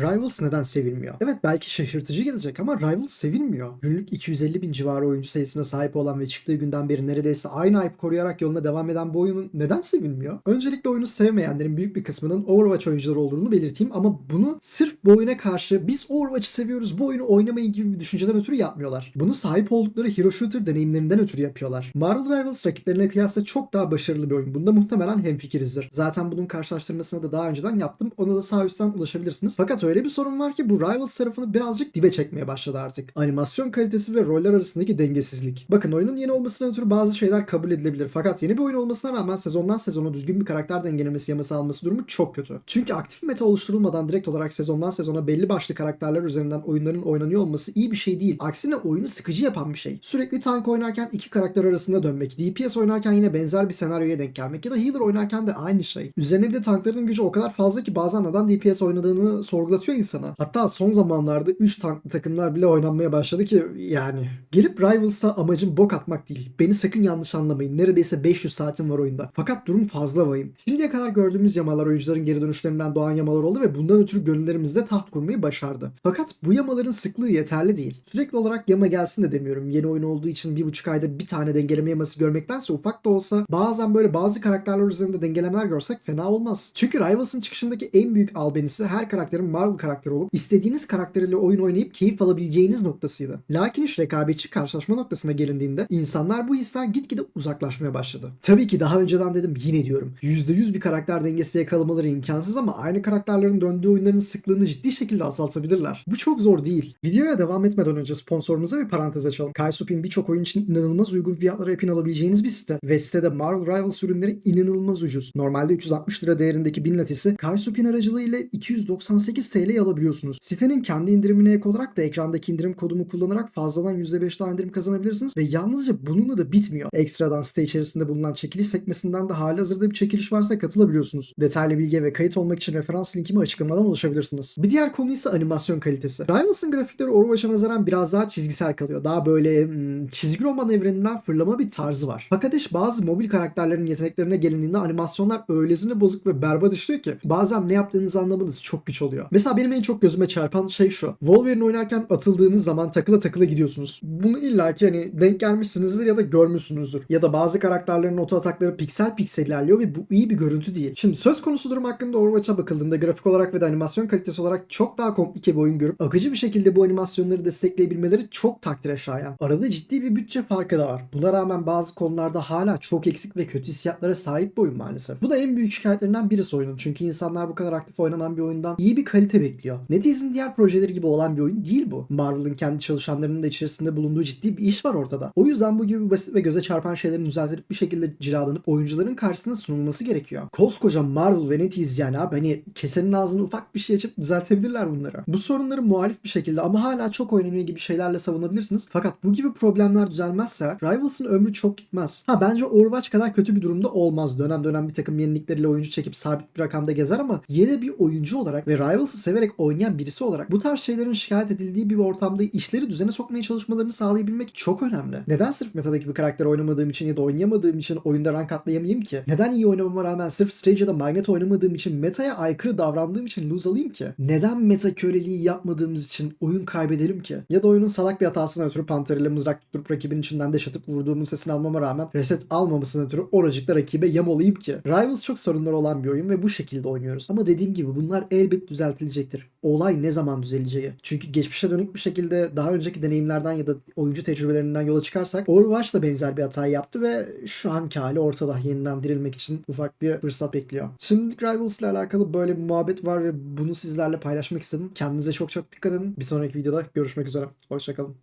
Rivals neden sevilmiyor? Evet belki şaşırtıcı gelecek ama Rivals sevilmiyor. Günlük 250 bin civarı oyuncu sayısına sahip olan ve çıktığı günden beri neredeyse aynı hype koruyarak yoluna devam eden bu oyunun neden sevilmiyor? Öncelikle oyunu sevmeyenlerin büyük bir kısmının Overwatch oyuncuları olduğunu belirteyim ama bunu sırf bu oyuna karşı biz Overwatch'ı seviyoruz bu oyunu oynamayın gibi bir düşünceden ötürü yapmıyorlar. Bunu sahip oldukları hero shooter deneyimlerinden ötürü yapıyorlar. Marvel Rivals rakiplerine kıyasla çok daha başarılı bir oyun. Bunda muhtemelen hemfikirizdir. Zaten bunun karşılaştırmasını da daha önceden yaptım. Ona da sağ üstten ulaşabilirsiniz. Fakat öyle bir sorun var ki bu Rivals tarafını birazcık dibe çekmeye başladı artık. Animasyon kalitesi ve roller arasındaki dengesizlik. Bakın oyunun yeni olmasından ötürü bazı şeyler kabul edilebilir. Fakat yeni bir oyun olmasına rağmen sezondan sezona düzgün bir karakter dengelemesi yaması alması durumu çok kötü. Çünkü aktif meta oluşturulmadan direkt olarak sezondan sezona belli başlı karakterler üzerinden oyunların oynanıyor olması iyi bir şey değil. Aksine oyunu sıkıcı yapan bir şey. Sürekli tank oynarken iki karakter arasında dönmek, DPS oynarken yine benzer bir senaryoya denk gelmek ya da healer oynarken de aynı şey. Üzerine bir de tankların gücü o kadar fazla ki bazen neden DPS oynadığını sorgulatıyor insana. Hatta son zamanlarda 3 tanklı takımlar bile oynanmaya başladı ki yani. Gelip Rivals'a amacım bok atmak değil. Beni sakın yanlış anlamayın. Neredeyse 500 saatim var oyunda. Fakat durum fazla vahim. Şimdiye kadar gördüğümüz yamalar oyuncuların geri dönüşlerinden doğan yamalar oldu ve bundan ötürü gönüllerimizde taht kurmayı başardı. Fakat bu yamaların sıklığı yeterli değil. Sürekli olarak yama gelsin de demiyorum. Yeni oyun olduğu için bir buçuk ayda bir tane dengeleme yaması görmektense ufak da olsa bazen böyle bazı karakterler üzerinde dengelemeler görsek fena olmaz. Çünkü Rivals'ın çıkışındaki en büyük albenisi her karakterin Marvel karakteri olup istediğiniz karakteriyle oyun oynayıp keyif alabileceğiniz noktasıydı. Lakin iş rekabetçi karşılaşma noktasına gelindiğinde insanlar bu histen gitgide uzaklaşmaya başladı. Tabii ki daha önceden dedim yine diyorum. %100 bir karakter dengesi yakalamaları imkansız ama aynı karakterlerin döndüğü oyunların sıklığını ciddi şekilde azaltabilirler. Bu çok zor değil. Videoya devam etmeden önce sponsorumuza bir parantez açalım. Kaysupin birçok oyun için inanılmaz uygun fiyatlara epin alabileceğiniz bir site. Ve sitede Marvel Rivals ürünleri inanılmaz ucuz. Normalde 360 lira değerindeki 1000 latisi Kaysupin aracılığı ile 298 TL'ye alabiliyorsunuz. Sitenin kendi indirimine ek olarak da ekrandaki indirim kodumu kullanarak fazladan %5 daha indirim kazanabilirsiniz ve yalnızca bununla da bitmiyor. Ekstradan site içerisinde bulunan çekiliş sekmesinden de hali hazırda bir çekiliş varsa katılabiliyorsunuz. Detaylı bilgi ve kayıt olmak için referans linkimi açıklamadan ulaşabilirsiniz. Bir diğer konu ise animasyon kalitesi. Rivals'ın grafikleri Overwatch'a nazaran biraz daha çizgisel kalıyor. Daha böyle hmm, çizgi roman evreninden fırlama bir tarzı var. Fakat iş bazı mobil karakterlerin yeteneklerine gelindiğinde animasyonlar öylesine bozuk ve berbat işliyor ki bazen ne yaptığınızı anlamanız çok güç oluyor. Mesela benim en çok gözüme çarpan şey şu. Wolverine oynarken atıldığınız zaman takıla takıla gidiyorsunuz. Bunu illaki hani denk gelmişsinizdir ya da görmüşsünüzdür. Ya da bazı karakterlerin oto atakları piksel piksel ilerliyor ve bu iyi bir görüntü değil. Şimdi söz konusu durum hakkında Overwatch'a bakıldığında grafik olarak ve de animasyon kalitesi olarak çok daha komplike bir oyun görüp akıcı bir şekilde bu animasyonları destekleyebilmeleri çok takdire şayan. Arada ciddi bir bütçe farkı da var. Buna rağmen bazı konularda hala çok eksik ve kötü hissiyatlara sahip bir oyun maalesef. Bu da en büyük şikayetlerinden birisi oyunun. Çünkü insanlar bu kadar aktif oynanan bir oyundan iyi bir kalite bekliyor. NetEase'in diğer projeleri gibi olan bir oyun değil bu. Marvel'ın kendi çalışanlarının da içerisinde bulunduğu ciddi bir iş var ortada. O yüzden bu gibi basit ve göze çarpan şeylerin düzeltilip bir şekilde cilalanıp oyuncuların karşısına sunulması gerekiyor. Koskoca Marvel ve NetEase yani abi hani kesenin ağzını ufak bir şey açıp düzeltebilirler bunları. Bu sorunları muhalif bir şekilde ama hala çok oynanıyor gibi şeylerle savunabilirsiniz. Fakat bu gibi problemler düzelmezse Rivals'ın ömrü çok gitmez. Ha bence Overwatch kadar kötü bir durumda olmaz. Dönem dönem bir takım yenilikleriyle oyuncu çekip sabit bir rakamda gezer ama yine bir oyuncu olarak ve Rivals'ı severek oynayan birisi olarak bu tarz şeylerin şikayet edildiği bir ortamda işleri düzene sokmaya çalışmalarını sağlayabilmek çok önemli. Neden sırf metadaki bir karakter oynamadığım için ya da oynayamadığım için oyunda rank atlayamayayım ki? Neden iyi oynamama rağmen sırf Strange ya da Magnet oynamadığım için metaya aykırı davrandığım için lose alayım ki? Neden meta köleliği yapmadığımız için oyun kaybedelim ki? Ya da oyunun salak bir hatasına ötürü Panther ile mızrak tutup rakibin içinden de şatıp vurduğumun sesini almama rağmen reset almamasına ötürü oracıkta rakibe yam olayım ki? Rivals çok sorunları olan bir oyun ve bu şekilde oynuyoruz. Ama dediğim gibi bunlar elbet düzeltilecektir. Olay ne zaman düzeleceği. Çünkü geçmişe dönük bir şekilde daha önceki deneyimlerden ya da oyuncu tecrübelerinden yola çıkarsak Overwatch da benzer bir hatayı yaptı ve şu anki hali ortada yeniden dirilmek için ufak bir fırsat bekliyor. Şimdilik Rivals ile alakalı böyle bir muhabbet var ve bunu sizlerle paylaşmak istedim. Kendinize çok çok dikkat edin. Bir sonraki videoda görüşmek üzere. Hoşçakalın.